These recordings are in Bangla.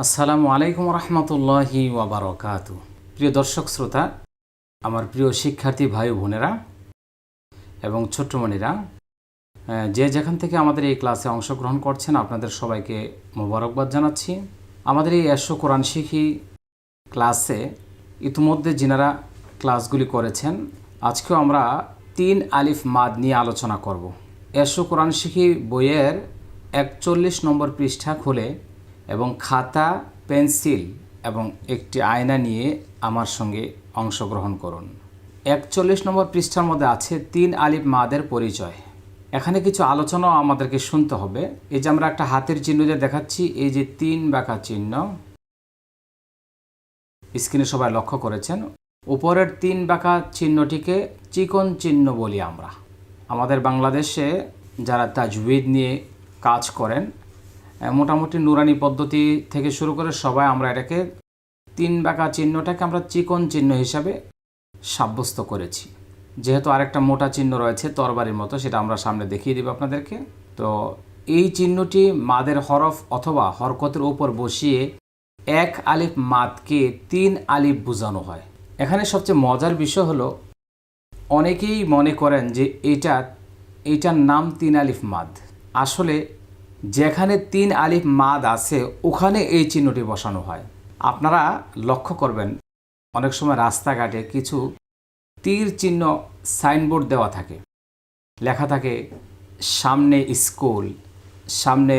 আসসালামু আলাইকুম রহমতুল্লাহি ওয়াবারকাত প্রিয় দর্শক শ্রোতা, আমার প্রিয় শিক্ষার্থী ভাই বোনেরা এবং ছোট্টমণিরা যে যেখান থেকে আমাদের এই ক্লাসে অংশগ্রহণ করছেন, আপনাদের সবাইকে মোবারকবাদ জানাচ্ছি। আমাদের এই এশো কোরআন শিখি ক্লাসে ইতিমধ্যে যিনারা ক্লাসগুলি করেছেন, আজকেও আমরা তিন আলিফ মাদ নিয়ে আলোচনা করব। এশো কোরআন শিখি বইয়ের একচল্লিশ নম্বর পৃষ্ঠা খুলে এবং খাতা, পেন্সিল এবং একটি আয়না নিয়ে আমার সঙ্গে অংশগ্রহণ করুন। একচল্লিশ নম্বর পৃষ্ঠার মধ্যে আছে তিন আলিফ মাদের পরিচয়। এখানে কিছু আলোচনাও আমাদেরকে শুনতে হবে। এই যে আমরা একটা হাতের চিহ্ন যে দেখাচ্ছি, এই যে তিন বাঁকা চিহ্ন, স্ক্রিনে সবাই লক্ষ্য করেছেন, উপরের তিন বাঁকা চিহ্নটিকে চিকন চিহ্ন বলি আমরা। আমাদের বাংলাদেশে যারা তাজউইদ নিয়ে কাজ করেন মোটামুটি নুরানি পদ্ধতি থেকে শুরু করে সবাই আমরা এটাকে তিন বাঁকা চিহ্নটাকে আমরা চিকন চিহ্ন হিসাবে সাব্যস্ত করেছি। যেহেতু আরেকটা মোটা চিহ্ন রয়েছে তরবারির মতো, সেটা আমরা সামনে দেখিয়ে দেবো আপনাদেরকে। তো এই চিহ্নটি মাদের হরফ অথবা হরকতের ওপর বসিয়ে এক আলিফ মাদকে তিন আলিফ বোঝানো হয়। এখানে সবচেয়ে মজার বিষয় হলো, অনেকেই মনে করেন যে এটা, এটার নাম তিন আলিফ মাদ। আসলে যেখানে তিন আলিফ মাদ আছে, ওখানে এই চিহ্নটি বসানো হয়। আপনারা লক্ষ্য করবেন, অনেক সময় রাস্তাঘাটে কিছু তীর চিহ্ন সাইনবোর্ড দেওয়া থাকে। লেখা থাকে, সামনে স্কুল, সামনে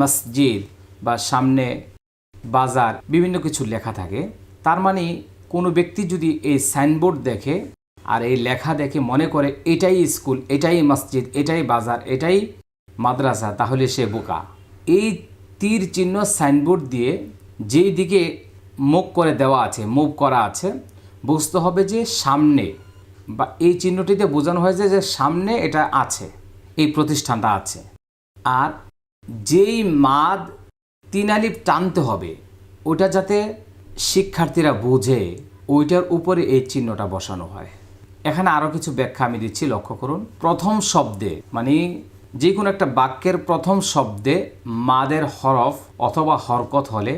মসজিদ বা সামনে বাজার, বিভিন্ন কিছু লেখা থাকে। তার মানে কোনো ব্যক্তি যদি এই সাইনবোর্ড দেখে আর এই লেখা দেখে মনে করে, এটাই স্কুল, এটাই মসজিদ, এটাই বাজার, এটাই মাদ্রাসা, তাহলে সে বোকা। এই তীর চিহ্ন সাইনবোর্ড দিয়ে যেই দিকে মুখ করে দেওয়া আছে, মুভ করা আছে, বুঝতে হবে যে সামনে বা এই চিহ্নটিতে বোঝানো হয়েছে যে সামনে এটা আছে, এই প্রতিষ্ঠানটা আছে। আর যেই মাদ তিন আলিফ টানতে হবে, ওটা যাতে শিক্ষার্থীরা বোঝে, ওইটার উপরে এই চিহ্নটা বসানো হয়। এখানে আরও কিছু ব্যাখ্যা আমি দিচ্ছি, লক্ষ্য করুন। প্রথম শব্দে মানে যে কোনো একটা বাক্যের প্রথম শব্দে মাদের হরফ অথবা হরকত হলে,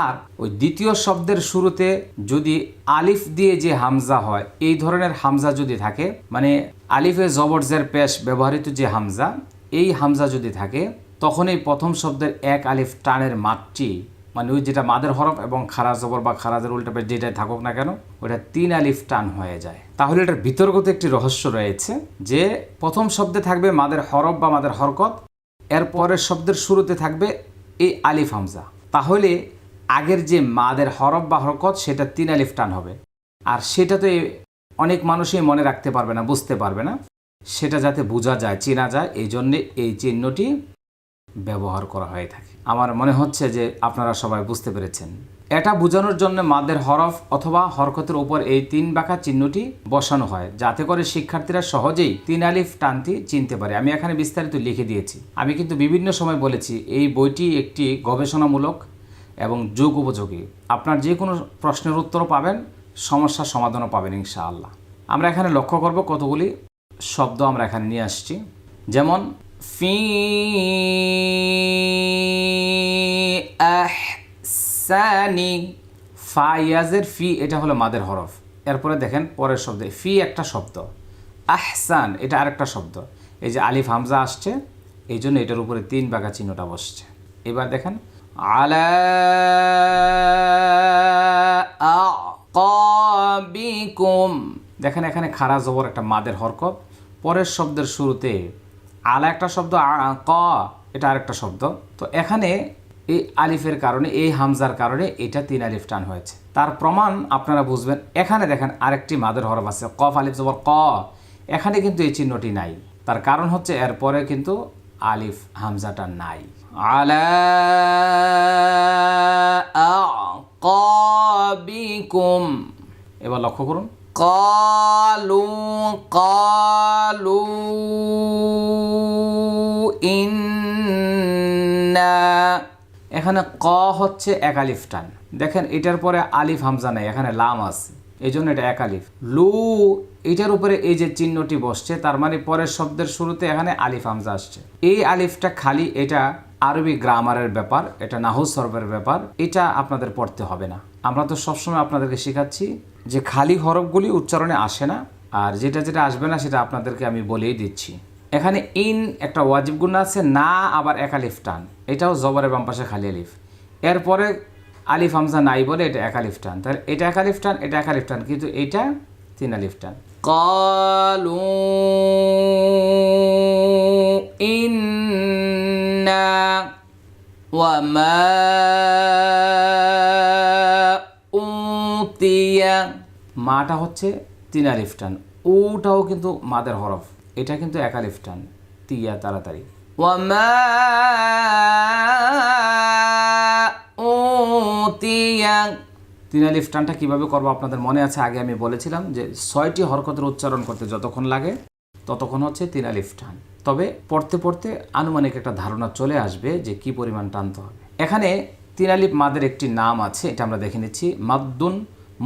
আর ওই দ্বিতীয় শব্দের শুরুতে যদি আলিফ দিয়ে যে হামজা হয়, এই ধরনের হামজা যদি থাকে মানে আলিফে জবরজের পেশ ব্যবহৃত যে হামজা, এই হামজা যদি থাকে তখন এই প্রথম শব্দের এক আলিফ টানের মাত্রী মানে ওই যেটা মাদের হরফ এবং খারা জবর বা খারাজের উল্টা পেশ যেটাই থাকুক না কেন ওটা তিন আলিফ টান হয়ে যায়। তাহলে এটার বিতর্কত একটি রহস্য রয়েছে যে প্রথম শব্দে থাকবে মাদের হরফ বা মাদের হরকত, এর পরের শব্দের শুরুতে থাকবে এই আলিফ হামজা। তাহলে আগের যে মাদের হরফ বা হরকত, সেটা তিন আলিফ টান হবে। আর সেটা তো অনেক মানুষই মনে রাখতে পারবে না, বুঝতে পারবে না। সেটা যাতে বোঝা যায়, চেনা যায় এই জন্যে এই চিহ্নটি ব্যবহার করা হয়ে থাকে। আমার মনে হচ্ছে যে আপনারা সবাই বুঝতে পেরেছেন। এটা বোঝানোর জন্য মাদের হরফ অথবা হরকতের উপর এই তিন বাঁকা চিহ্নটি বসানো হয়, যাতে করে শিক্ষার্থীরা সহজেই তিন আলিফ টানটি চিনতে পারে। আমি এখানে বিস্তারিত লিখে দিয়েছি। আমি কিন্তু বিভিন্ন সময় বলেছি, এই বইটি একটি গবেষণামূলক এবং যুগ উপযোগী। আপনার যে কোনো প্রশ্নের উত্তরও পাবেন, সমস্যার সমাধানও পাবেন ইনশাআল্লাহ। আমরা এখানে লক্ষ্য করব কতগুলি শব্দ আমরা এখানে নিয়ে আসছি। যেমন ফি আহসানি ফাইয়াজের ফি, এটা হলো মাদের হরফ। এরপরে দেখেন পরের শব্দে, ফি একটা শব্দ। আহসান, এটা আরেকটা শব্দ। এই যে আলিফ হামজা আসছে, এই জন্য এটার উপরে তিন বাঘা চিহ্নটা বসছে। এবার দেখেন, আলা দেখেন এখানে খারা জবর একটা মাদের হরকত। পরের শব্দের শুরুতে আলা একটা শব্দ ক, এটা আরেকটা শব্দ। তো এখানে এই আলিফের কারণে, এই হামজার কারণে এটা তিন আলিফ টান হয়েছে। তার প্রমাণ আপনারা বুঝবেন। এখানে দেখেন আরেকটি মাদের হরফ আছে, কফ, আলিফ, জবর, ক। এখানে কিন্তু এই চিহ্নটি নাই। তার কারণ হচ্ছে এরপরে কিন্তু আলিফ, হামজাটা নাই। আলা আকাবিকুম এবার লক্ষ্য করুন। কালু কালু ইন্না এখানে ক হচ্ছে এক আলিফ টান। দেখেন, এটার পরে আলিফ হামজা নাই, এখানে লাম আছে। এই জন্য এটা এক আলিফ। লু, এটার উপরে এই যে চিহ্নটি বসছে, তার মানে পরের শব্দের শুরুতে এখানে আলিফ হামজা আসছে। এই আলিফটা খালি, এটা আরবি গ্রামারের ব্যাপার, এটা নাহু সর্বের ব্যাপার, এটা আপনাদের পড়তে হবে না। আমরা তো সবসময় আপনাদেরকে শেখাচ্ছি যে খালি হরফগুলি উচ্চারণে আসে না, আর যেটা যেটা আসবে না সেটা আপনাদেরকে আমি বলেই দিচ্ছি। এখানে ইন একটা ওয়াজিব গুণ আছে, না আবার এক আলিফ টান। এটাও জবরে বাম পাশে খালি আলিফ। এরপরে আলিফ, হামজা নাই বলে এটা এক আলিফ টান। তাহলে এটা এক আলিফ টান, এটা এক আলিফ টান, কিন্তু এটা তিন আলিফ টান। কালু ইন্না ওয়া মা মাটা হচ্ছে তিন আলিফ টান ওটাও কিন্তু মাদের হরফ। এটা কিন্তু এক আলিফ টান তিয়া তাড়াতাড়ি। উতিয়া তিন আলিফ টানটা কীভাবে করব আপনাদের মনে আছে? আগে আমি বলেছিলাম যে ছয়টি হরকতের উচ্চারণ করতে যতক্ষণ লাগে ততক্ষণ হচ্ছে তিন আলিফ টান তবে পড়তে পড়তে আনুমানিক একটা ধারণা চলে আসবে যে কি পরিমাণ টানতে হবে। এখানে তিন আলিফ মাদের একটি নাম আছে এটা আমরা দেখে নিচ্ছি। মাদ্দুন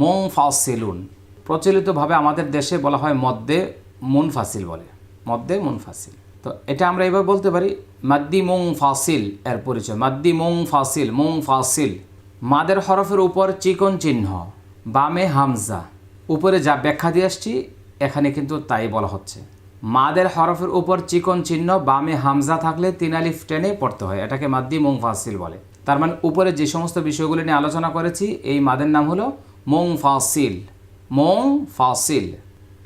মং ফাসিলুন প্রচলিতভাবে আমাদের দেশে বলা হয় মদ্দে মুন ফাসিল বলে। মদ্দে মুন ফাসিল তো এটা আমরা এবার বলতে পারি মাদ্দি মুং ফাসিল এর পরিচয়। মাদ্দি মুং ফাসিল মুং ফাসিল মাদের হরফের উপর চিকন চিহ্ন, বামে হামজা। উপরে যা ব্যাখ্যা দিয়ে আসছি, এখানে কিন্তু তাই বলা হচ্ছে। মাদের হরফের উপর চিকন চিহ্ন, বামে হামজা থাকলে তিন আলিফ টেনে পড়তে হয়। এটাকে মাদ্দি মুং ফাসিল বলে। তার মানে উপরে যে সমস্ত বিষয়গুলি নিয়ে আলোচনা করেছি, এই মাদের নাম হলো মুং ফাসিল মং ফাসিল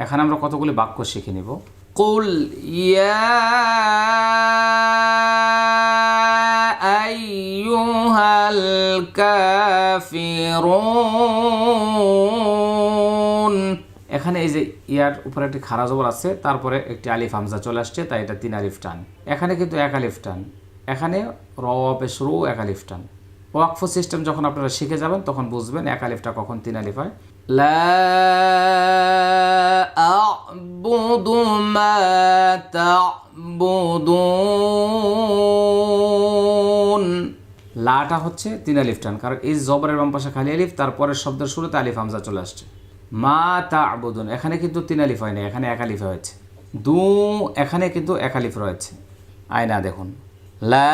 এখানে আমরা কতগুলি বাক্য শিখে নেব? কুল এখানে এই যে ইয়ার উপরে একটি খারা জবর আছে, তারপরে একটি আলিফ হামজা চলে আসছে, তাই এটা তিন আলিফ টান। এখানে কিন্তু এক আলিফ টান। এখানে র পেশ রু এক আলিফ টান। ওয়াকফ সিস্টেম যখন আপনারা শিখে যাবেন তখন বুঝবেন এক আলিফটা কখন তিন আলিফ হয়। লা আ'বুদু মা তা'বুদুন। লাটা হচ্ছে তিন আলিফ টান কারণ এই জবরের বাম পাশে খালি আলিফ তারপরের শব্দের শুরুতে আলিফ হামজা চলে আসছে। মা তা আবুদুন এখানে কিন্তু তিন আলিফ হয়নি এখানে এক আলিফ হয়েছে। দু এখানে কিন্তু এক আলিফ রয়েছে। আয়না দেখুন। লা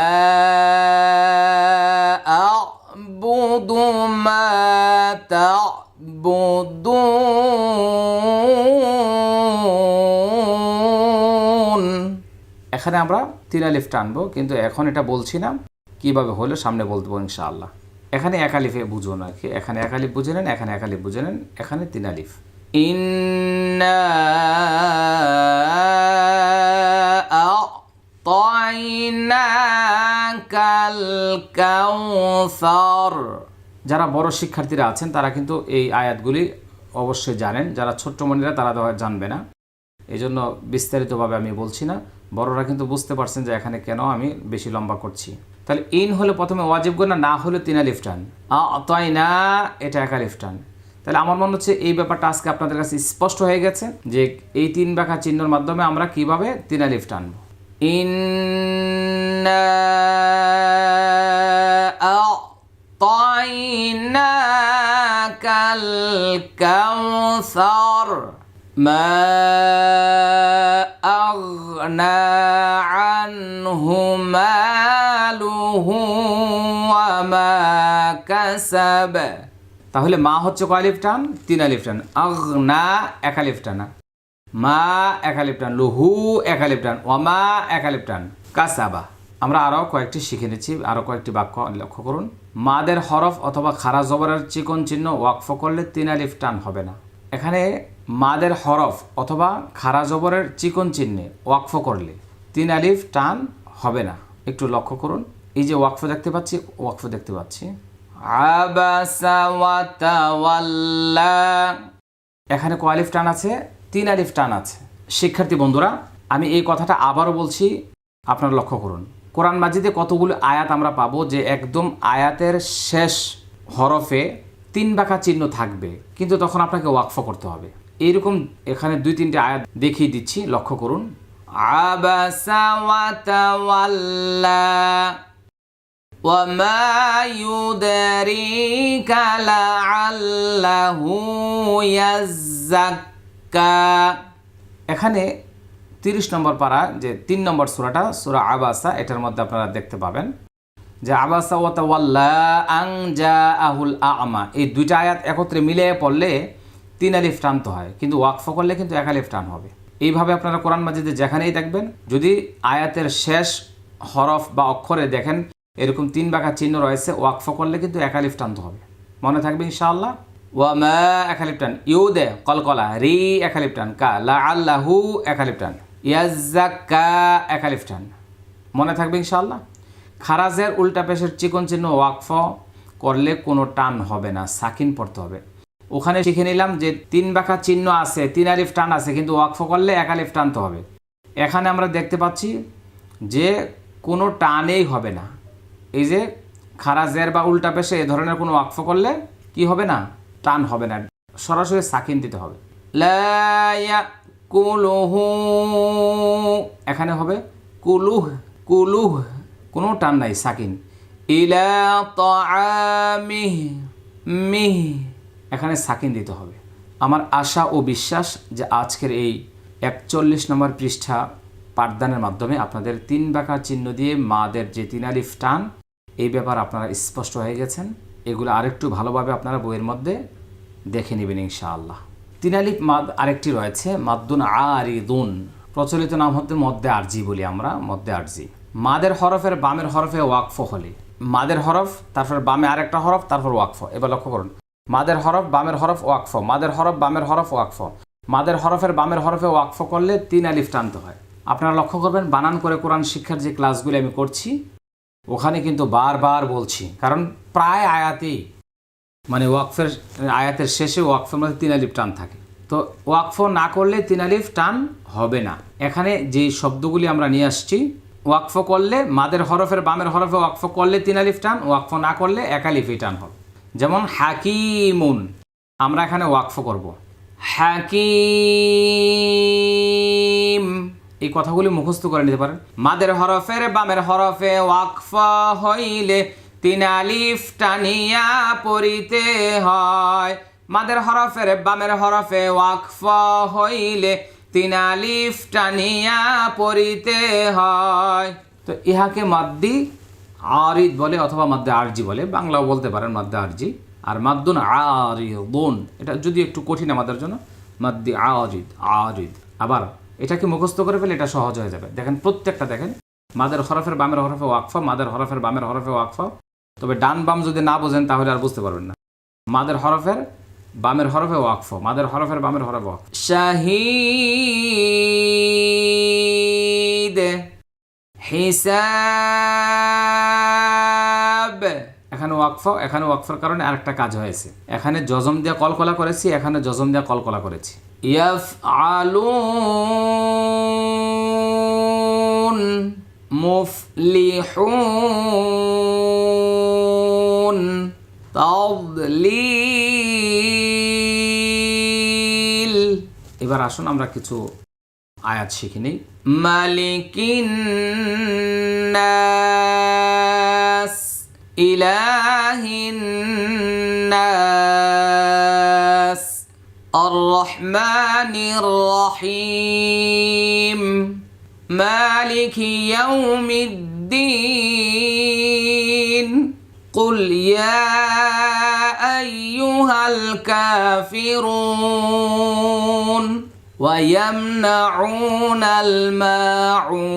আ'বুদু মা তা'বুদুন এখানে আমরা তিন আলিফ টানবো, কিন্তু এখন এটা বলছি না, কীভাবে হলে সামনে বলতে ইনশাআল্লাহ। এখানে এক আলিফে আর কি, এখানে এক আলিফ বুঝে নেন, এখানে এক আলিফ বুঝে নেন, এখানে তিন আলিফ। ইন্না আ'তাইনাকাল কাউসার যারা বড় শিক্ষার্থীরা আছেন, তারা কিন্তু এই আয়াতগুলি অবশ্যই জানেন। যারা ছোট্ট মনিরা, তারা জানবে না। এই জন্য বিস্তারিতভাবে আমি বলছি না। বড়রা কিন্তু বুঝতে পারছেন যে এখানে কেন আমি বেশি লম্বা করছি। তাহলে ইন হলে প্রথমে ওয়াজিব গুণা না হলে তিনা লিফটান তাই না এটা একা লিফটান তাহলে আমার মনে হচ্ছে এই ব্যাপারটা আজকে আপনাদের কাছে স্পষ্ট হয়ে গেছে যে এই তিন ব্যাখ্যা চিহ্নর মাধ্যমে আমরা কীভাবে তিনা লিফট আনব ইন্না আ'তাইনাকাল কাউসার ما أغنى عنه ماله وما كسب তাহলে মা হচ্ছে কয় আলিফ টান তিন আলিফ টান আগনা এক আলিফ টানা মা এক আলিফ টান লুহু এক আলিফ টান ওয়ামা এক আলিফ কাসাবা। আমরা আরও কয়েকটি শিখে নিচ্ছি, আরও কয়েকটি বাক্য লক্ষ্য করুন। মাদের হরফ অথবা খারা জবরের চিকন চিহ্ন ওয়াকফ করলে তিন আলিফ টান হবে না। এখানে মাদের হরফ অথবা খারা জবরের চিকন চিহ্নে ওয়াকফ করলে তিন আলিফ টান হবে না। একটু লক্ষ্য করুন। এই যে ওয়াকফ দেখতে পাচ্ছি, ওয়াকফ দেখতে পাচ্ছি। এখানে কয় আলিফ টান আছে? তিন আলিফ টান আছে শিক্ষার্থী বন্ধুরা আমি এই কথাটা আবারও বলছি আপনারা লক্ষ্য করুন কোরআন মাজিদে কতগুলো আয়াত আমরা পাবো যে একদম আয়াতের শেষ হরফে তিন বাঁকা চিহ্ন থাকবে কিন্তু তখন আপনাকে ওয়াকফ করতে হবে এইরকম এখানে দুই তিনটে আয়াত দেখিয়ে দিচ্ছি লক্ষ্য করুন আবাসা ওয়া তাওয়াল্লা وما يدريك لعله يزكى এখানে তিরিশ নম্বর পারা যে তিন নম্বর সুরাটা, সুরা আবাসা, এটার মধ্যে আপনারা দেখতে পাবেন। যে আবাসা ওয়া তাওয়াল্লা আং জা আহুল আমা, এই দুইটা আয়াত একত্রে মিলে পড়লে তিন আলিফ টানতে হয়, কিন্তু ওয়াকফ করলে কিন্তু এক আলিফ টান হবে। এইভাবে আপনারা কোরআন মাজিদে যেখানেই দেখবেন, যদি আয়াতের শেষ হরফ বা অক্ষরে দেখেন, এরকম তিন বাঁকা চিহ্ন রয়েছে, ওয়াকফ করলে কিন্তু এক আলিফ টানতে হবে। মনে থাকবে ইনশাআল্লাহ? ওয়ামা এক আলিফ ইউ দে কলকলা, রি এক কা লা আল্লাহু এক আলিফ টান ইয়াজ্জাক্কা এক আলিফ মনে থাকবে ইনশাআল্লাহ? খারাজের উল্টা পেশের চিকন চিহ্ন ওয়াকফ করলে কোনো টান হবে না, সাকিন পড়তে হবে। ওখানে শিখে নিলাম যে তিন বাঁকা চিহ্ন আছে, তিন আলিফ টান আছে, কিন্তু ওয়াকফ করলে এক আলিফ টানতে হবে। এখানে আমরা দেখতে পাচ্ছি যে কোনো টানেই হবে না। এই যে খারাজের বা উল্টা পেশে এ ধরনের কোনো ওয়াকফ করলে কি হবে না? টান হবে না। সরাসরি সাকিন দিতে হবে। এখানে হবে কুলুহ কুলুহ, কোনো টান নাই সাকিন। ইলা মিহ। এখানে সাকিন দিতে হবে। আমার আশা ও বিশ্বাস যে আজকের এই একচল্লিশ নম্বর পৃষ্ঠা পাঠদানের মাধ্যমে আপনাদের তিন বাঁকা চিহ্ন দিয়ে মাদের যে তিন আলিফ টান, এই ব্যাপার আপনারা স্পষ্ট হয়ে গেছেন। এগুলো আরেকটু ভালোভাবে আপনারা বইয়ের মধ্যে দেখে নেবেন ইনশাআল্লাহ। তিন আলিফ মাদ আরেকটি রয়েছে, মাদ্দুন আরিদুন। প্রচলিত নাম হতে মদ্দে আরজি বলি আমরা, মদ্দে আরজি। মাদের হরফের বামের হরফে ওয়াকফ হলে। মাদের হরফ, তারপর বামে আরেকটা হরফ, তারপর ওয়াকফ। এবার লক্ষ্য করুন। মাদের হরফ, বামের হরফ, ওয়াকফ। মাদের হরফ, বামের হরফ, ওয়াকফ। মাদের হরফের, বামের হরফে ওয়াকফ করলে তিন আলিফ টানতে হয়। আপনারা লক্ষ্য করবেন, বানান করে কোরআন শিক্ষার যে ক্লাসগুলি আমি করছি ওখানে কিন্তু বারবার বলছি, কারণ প্রায় আয়াতেই মানে ওয়াকফের, আয়াতের শেষে ওয়াকফের মধ্যে তিন আলিফ টান থাকে। তো ওয়াকফ না করলে তিন আলিফ টান হবে না। এখানে যে শব্দগুলি আমরা নিয়ে আসছি, ওয়াকফ করলে মাদের হরফের, বামের হরফে ওয়াকফ করলে তিন আলিফ টান, ওয়াকফ না করলে এক আলিফই টান হবে। যেমন হাকিমুন, আমরা এখানে ওয়াকফ করব। হাকিম। এই কথাগুলি মুখস্থ করে নিতে পারেন। মাদের হরফের বামের হরফে ওয়াকফ হইলে তিন আলিফ টানিয়া পড়িতে হয়। মাদের হরফের বামের হরফে ওয়াকফ হইলে তিন আলিফ টানিয়া পড়িতে হয়। তো ইহাকে মাদ্দি আরিদ বলে অথবা মাদ্দে আরজি বলে, বাংলাও বলতে পারেন মাদ্দে আরজি। আর মাদ্দুন আরিদুন, এটা যদি একটু কঠিন আমাদের জন্য, মাদ্দি আরিদ আরিদ। আবার এটাকে মুখস্থ করে ফেলে এটা সহজ হয়ে যাবে। দেখেন, প্রত্যেকটা দেখেন, মাদের হরফের বামের হরফে ওয়াকফা, মাদের হরফের বামের হরফে ওয়াকফা। তবে ডান বাম যদি না বোঝেন, তাহলে আর বুঝতে পারবেন না। মাদের হরফের বামের হরফে ওয়াকফ, মাদের হরফের বামের হরফে ওয়াকফ। শাহিদ হিসাব এখানে ওয়াকফ, এখানে ওয়াকফের কারণে আরেকটা কাজ হয়েছে। এখানে জজম দিয়ে কলকলা করেছি, এখানে জজম দিয়ে কলকলা করেছি। ইয়াফ আলুন মুফলিহুন তাদলিল। এবার আসুন, আমরা কিছু আয়াত শিখে নেই। মালিকিন إله الناس الرحمن الرحيم مالك يوم الدين قل يا أيها الكافرون ويمنعون الماعون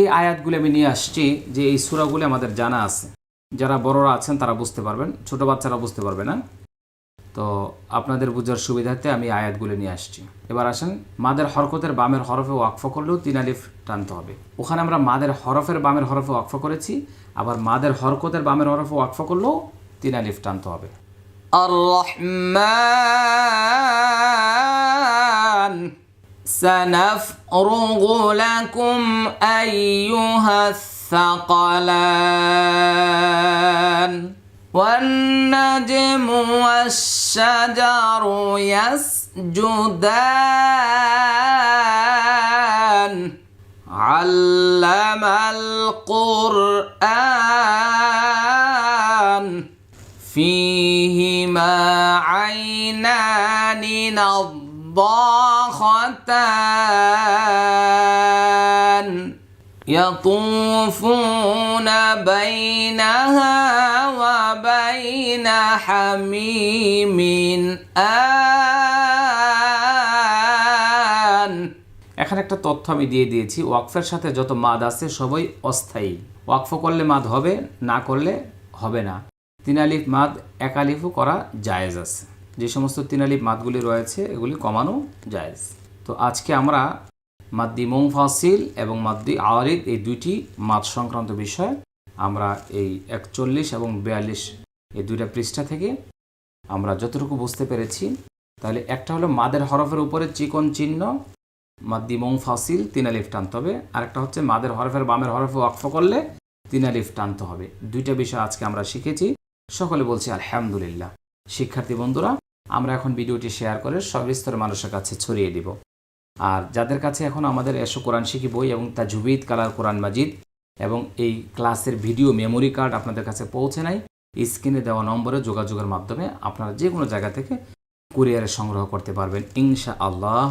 এই আয়াতগুলি আমি নিয়ে আসছি যে এই সুরাগুলি আমাদের জানা আছে। যারা বড়রা আছেন তারা বুঝতে পারবেন, ছোট বাচ্চারা বুঝতে পারবে না। তো আপনাদের বুঝার সুবিধার্থে আমি আয়াতগুলি নিয়ে আসছি। এবার আসেন, মাদের হরকতের বামের হরফে ওয়াকফ করলেও তিন আলিফ টানতে হবে। ওখানে আমরা মাদের হরফের বামের হরফে ওয়াকফ করেছি, আবার মাদের হরকতের বামের হরফে ওয়াকফ করলেও তিন আলিফ টানতে হবে। আর سنفرغ لكم أيها الثقلان والنجم والشجر يسجدان. علم القرآن. فيهما عينان نضاختان يطوفون بينها وبين حميم آن এখানে একটা তথ্য আমি দিয়ে দিয়েছি ওয়াকফের সাথে যত মাদ আছে সবই অস্থায়ী ওয়াকফ করলে মাদ হবে না করলে হবে না তিন আলিফ মাদ এক আলিফও করা জায়েজ আছে যে সমস্ত তিন আলিফ মাদগুলি রয়েছে এগুলি কমানো জায়েজ তো আজকে আমরা মাদ্দি মুংফাসিল এবং মাদ্দি আওয়ারিদ এই দুইটি মাদ সংক্রান্ত বিষয় আমরা এই একচল্লিশ এবং বিয়াল্লিশ এই দুইটা পৃষ্ঠা থেকে আমরা যতটুকু বুঝতে পেরেছি। তাহলে একটা হলো মাদের হরফের উপরে চিকন চিহ্ন, মাদ্দি মুংফাসিল তিন আলিফ টানতে হবে। আরেকটা হচ্ছে মাদের হরফের বামের হরফে ওয়াকফ করলে তিন আলিফ টানতে হবে। দুইটা বিষয় আজকে আমরা শিখেছি। সকলে বলছি, আলহামদুলিল্লাহ। শিক্ষার্থী বন্ধুরা, আমরা এখন ভিডিওটি শেয়ার করে সবিস্তর মানুষের কাছে ছড়িয়ে দিব। আর যাদের কাছে এখন আমাদের এসো কোরআন শিখি বই এবং তা জুবিদ কালার কোরআন মাজিদ এবং এই ক্লাসের ভিডিও মেমোরি কার্ড আপনাদের কাছে পৌঁছে নাই, স্ক্রিনে দেওয়া নম্বরে যোগাযোগের মাধ্যমে আপনারা যে কোনো জায়গা থেকে কুরিয়ারে সংগ্রহ করতে পারবেন। ইনশা আল্লাহ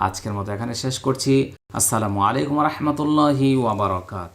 আজকের মতো এখানে শেষ করছি। আসসালামু আলাইকুম রহমতুল্লাহি ওয়াবারকাত